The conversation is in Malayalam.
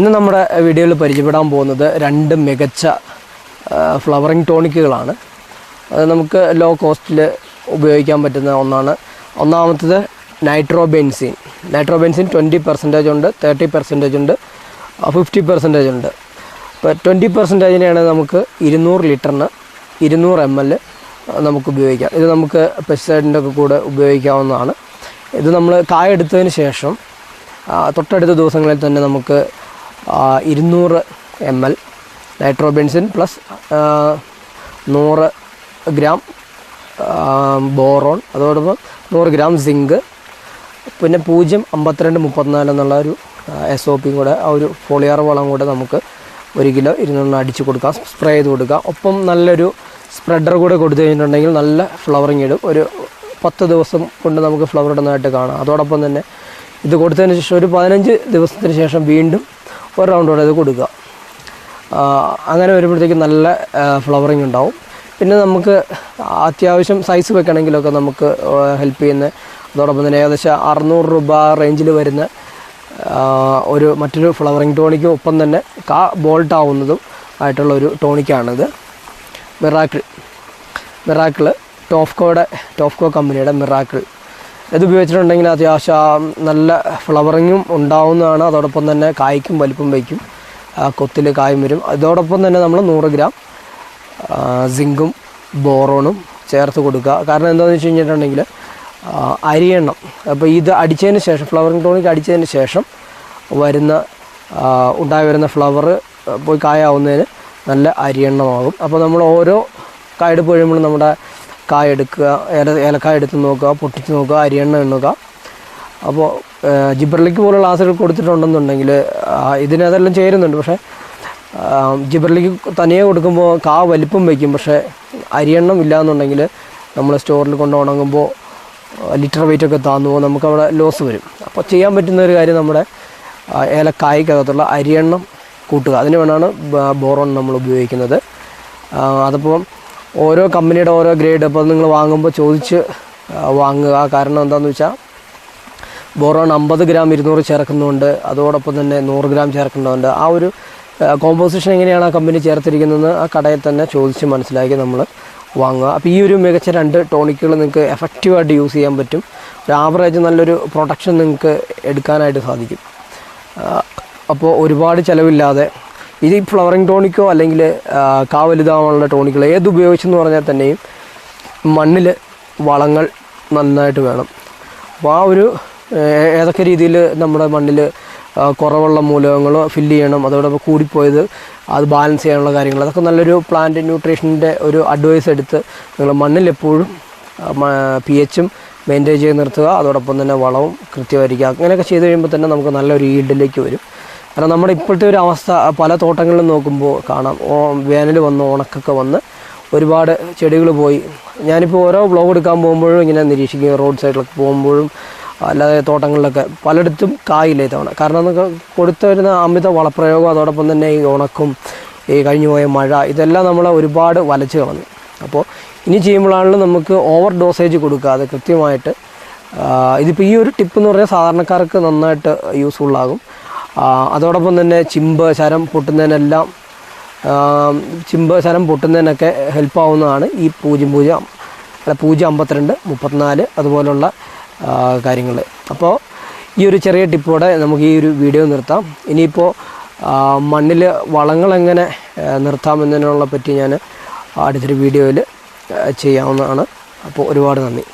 ഇന്ന് നമ്മുടെ വീഡിയോയിൽ പരിചയപ്പെടാൻ പോകുന്നത് രണ്ട് മികച്ച ഫ്ലവറിങ് ടോണിക്കുകളാണ് അത് നമുക്ക് ലോ കോസ്റ്റിൽ ഉപയോഗിക്കാൻ പറ്റുന്ന ഒന്നാണ്. ഒന്നാമത്തത് നൈട്രോബെൻസിൻ നൈട്രോബെൻസിൻ ട്വന്റി പെർസെന്റേജ് ഉണ്ട് തേർട്ടി പെർസെന്റേജ് ഉണ്ട് ഫിഫ്റ്റി പെർസെന്റേജ് ഉണ്ട്. ഇപ്പോൾ ട്വന്റി പെർസെന്റേജിനെയാണ് നമുക്ക് ഇരുന്നൂറ് ലിറ്ററിന് ഇരുന്നൂറ് എം എൽ നമുക്ക് ഉപയോഗിക്കാം. ഇത് നമുക്ക് പെസ്റ്റിസൈഡിന്റെ ഒക്കെ കൂടെ ഉപയോഗിക്കാവുന്നതാണ്. ഇത് നമ്മൾ കായ എടുത്തതിന് ശേഷം തൊട്ടടുത്ത ദിവസങ്ങളിൽ തന്നെ നമുക്ക് ഇരുന്നൂറ് എം എൽ നൈട്രോബെൻസിൻ പ്ലസ് നൂറ് ഗ്രാം ബോറോൺ അതോടൊപ്പം നൂറ് ഗ്രാം സിങ്ക് പിന്നെ പൂജ്യം അമ്പത്തിരണ്ട് മുപ്പത്തിനാല് എന്നുള്ള ഒരു എസ് ഒ പിയും കൂടെ ആ ഒരു ഫോളിയാർ വളം കൂടെ നമുക്ക് ഒരു കിലോ ഇരുന്നൂറിന് അടിച്ച് കൊടുക്കാം സ്പ്രേ ചെയ്ത് കൊടുക്കാം. ഒപ്പം നല്ലൊരു സ്പ്രെഡർ കൂടെ കൊടുത്തു കഴിഞ്ഞിട്ടുണ്ടെങ്കിൽ നല്ല ഫ്ലവറിങ് ഇടും. ഒരു പത്ത് ദിവസം കൊണ്ട് നമുക്ക് ഫ്ലവർ ഇടുന്നതായിട്ട് കാണാം. അതോടൊപ്പം തന്നെ ഇത് കൊടുത്തതിന് ശേഷം ഒരു പതിനഞ്ച് ദിവസത്തിന് ശേഷം വീണ്ടും ഒരു റൗണ്ട് കൂടെ ഇത് കൊടുക്കുക അങ്ങനെ വരുമ്പോഴത്തേക്കും നല്ല ഫ്ലവറിങ് ഉണ്ടാവും. പിന്നെ നമുക്ക് അത്യാവശ്യം സൈസ് വെക്കണമെങ്കിലൊക്കെ നമുക്ക് ഹെൽപ്പ് ചെയ്യുന്ന അതോടൊപ്പം തന്നെ ഏകദേശം അറുന്നൂറ് രൂപ റേഞ്ചിൽ വരുന്ന ഒരു മറ്റൊരു ഫ്ലവറിങ് ടോണിക്കും ഒപ്പം തന്നെ കാ ബോൾട്ട് ആവുന്നതും ആയിട്ടുള്ള ഒരു ടോണിക്കാണിത് മിറാക്കിൾ മിറാക്കിൾ ടോഫ്കോയുടെ ടോഫ്കോ കമ്പനിയുടെ മിറാക്കിൾ ഇത് ഉപയോഗിച്ചിട്ടുണ്ടെങ്കിൽ അത്യാവശ്യം നല്ല ഫ്ലവറിങ്ങും ഉണ്ടാവുന്നതാണ്. അതോടൊപ്പം തന്നെ കായ്ക്കും വലിപ്പം വയ്ക്കും. കൊത്തിൽ കായും വരും. അതോടൊപ്പം തന്നെ നമ്മൾ നൂറ് ഗ്രാം സിങ്കും ബോറോണും ചേർത്ത് കൊടുക്കുക. കാരണം എന്താണെന്ന് വെച്ച് കഴിഞ്ഞിട്ടുണ്ടെങ്കിൽ അരിയെണ്ണം. അപ്പോൾ ഇത് അടിച്ചതിന് ശേഷം ഫ്ലവറിങ് ടോണിക്ക് അടിച്ചതിന് ശേഷം വരുന്ന ഉണ്ടായി വരുന്ന ഫ്ലവർ പോയി കായാവുന്നതിന് നല്ല അരിയെണ്ണമാകും. അപ്പോൾ നമ്മൾ ഓരോ കായെടുപ്പ് കഴിയുമ്പോഴും നമ്മുടെ കായ എടുക്കുക ഏല ഏലക്കായ എടുത്ത് നോക്കുക പൊട്ടിച്ച് നോക്കുക അരിയെണ്ണ എണ്ണുക. അപ്പോൾ ജിബ്രലിക്ക് പോലുള്ള ക്ലാസ്സുകൾ കൊടുത്തിട്ടുണ്ടെന്നുണ്ടെങ്കിൽ ആ, ഇതിനതെല്ലാം ചേരുന്നുണ്ട്. പക്ഷേ ജിബ്രലിക്ക് തനിയെ കൊടുക്കുമ്പോൾ കാ വലിപ്പം വയ്ക്കും. പക്ഷേ അരിയെണ്ണം ഇല്ലയെന്നുണ്ടെങ്കിൽ നമ്മൾ സ്റ്റോറിൽ കൊണ്ട് ഉണങ്ങുമ്പോൾ ലിറ്റർ വെയിറ്റ് ഒക്കെ താന്നു നമുക്ക് അവിടെ ലോസ് വരും. അപ്പോൾ ചെയ്യാൻ പറ്റുന്ന ഒരു കാര്യം നമ്മുടെ ഏലക്കായ്ക്കകത്തുള്ള അരിയെണ്ണം കൂട്ടുക. അതിന് വേണമാണ് ബോറോൺ നമ്മൾ ഉപയോഗിക്കുന്നത്. അതിപ്പോൾ ഓരോ കമ്പനിയുടെ ഓരോ ഗ്രേഡ്. അപ്പോൾ നിങ്ങൾ വാങ്ങുമ്പോൾ ചോദിച്ച് വാങ്ങുക. കാരണം എന്താണെന്ന് വെച്ചാൽ ബോറോൺ അമ്പത് ഗ്രാം ഇരുന്നൂറ് ചേർക്കുന്നുണ്ട്. അതോടൊപ്പം തന്നെ നൂറ് ഗ്രാം ചേർക്കുന്നുണ്ട്. ആ ഒരു കോമ്പോസിഷൻ എങ്ങനെയാണ് ആ കമ്പനി ചേർത്തിരിക്കുന്നതെന്ന് ആ കടയിൽ തന്നെ ചോദിച്ച് മനസ്സിലാക്കി നമ്മൾ വാങ്ങുക. അപ്പോൾ ഈ ഒരു മികച്ച രണ്ട് ടോണിക്കുകൾ നിങ്ങൾക്ക് എഫക്റ്റീവായിട്ട് യൂസ് ചെയ്യാൻ പറ്റും. ഒരു ആവറേജ് നല്ലൊരു പ്രൊട്ടക്ഷൻ നിങ്ങൾക്ക് എടുക്കാനായിട്ട് സാധിക്കും. അപ്പോൾ ഒരുപാട് ചിലവില്ലാതെ ഇത് ഈ ഫ്ലവറിങ് ടോണിക്കോ അല്ലെങ്കിൽ കാ ടോണിക്കോ ഏത് ഉപയോഗിച്ചെന്ന് പറഞ്ഞാൽ തന്നെയും മണ്ണിൽ വളങ്ങൾ നന്നായിട്ട് വേണം. അപ്പോൾ ആ ഒരു ഏതൊക്കെ രീതിയിൽ നമ്മുടെ മണ്ണിൽ കുറവുള്ള മൂലകങ്ങളോ ഫില്ല് ചെയ്യണം അതോടൊപ്പം കൂടിപ്പോയത് അത് ബാലൻസ് ചെയ്യാനുള്ള കാര്യങ്ങൾ അതൊക്കെ നല്ലൊരു പ്ലാന്റ് ന്യൂട്രീഷന്റെ ഒരു അഡ്വൈസ് എടുത്ത് നിങ്ങൾ മണ്ണിൽ എപ്പോഴും പി എച്ചും മെയിന്റെയിൻ ചെയ്ത് നിർത്തുക അതോടൊപ്പം തന്നെ വളവും കൃത്യമായിരിക്കുക. അങ്ങനെയൊക്കെ ചെയ്ത് കഴിയുമ്പോൾ തന്നെ നമുക്ക് നല്ലൊരു ഈൽഡിലേക്ക് വരും. കാരണം നമ്മുടെ ഇപ്പോഴത്തെ ഒരു അവസ്ഥ പല തോട്ടങ്ങളിലും നോക്കുമ്പോൾ കാണാം. വേനൽ വന്ന് ഉണക്കൊക്കെ വന്ന് ഒരുപാട് ചെടികൾ പോയി. ഞാനിപ്പോൾ ഓരോ ബ്ലോഗ് എടുക്കാൻ പോകുമ്പോഴും ഇങ്ങനെ നിരീക്ഷിക്കുക റോഡ് സൈഡിലൊക്കെ പോകുമ്പോഴും അല്ലാതെ തോട്ടങ്ങളിലൊക്കെ പലയിടത്തും കായില്ല ഇത്തവണ. കാരണം എന്നൊക്കെ കൊടുത്തു വരുന്ന അമിത വളപ്രയോഗം അതോടൊപ്പം തന്നെ ഈ ഉണക്കും ഈ കഴിഞ്ഞു പോയ മഴ ഇതെല്ലാം നമ്മളെ ഒരുപാട് വലച്ചു കളഞ്ഞു. അപ്പോൾ ഇനി ചെയ്യുമ്പോഴാണെങ്കിലും നമുക്ക് ഓവർ ഡോസേജ് കൊടുക്കാതെ കൃത്യമായിട്ട് ഇതിപ്പോൾ ഈ ഒരു ടിപ്പ് എന്ന് പറഞ്ഞാൽ സാധാരണക്കാർക്ക് നന്നായിട്ട് യൂസ്ഫുള്ളാകും അതോടൊപ്പം തന്നെ ചിമ്പ് ശരം പൊട്ടുന്നതിനെല്ലാം ചിമ്പ് ശരം പൊട്ടുന്നതിനൊക്കെ ഹെൽപ്പാവുന്നതാണ് ഈ പൂജ്യം പൂജ്യം അല്ല പൂജ്യം അമ്പത്തിരണ്ട് മുപ്പത്തിനാല് അതുപോലുള്ള കാര്യങ്ങൾ. അപ്പോൾ ഈ ഒരു ചെറിയ ടിപ്പോടെ നമുക്ക് ഈ ഒരു വീഡിയോ നിർത്താം. ഇനിയിപ്പോൾ മണ്ണിൽ വളങ്ങൾ എങ്ങനെ നിർത്താമെന്നതിനുള്ള പറ്റി ഞാൻ അടുത്തൊരു വീഡിയോയിൽ ചെയ്യാവുന്നതാണ്. അപ്പോൾ ഒരുപാട് നന്ദി.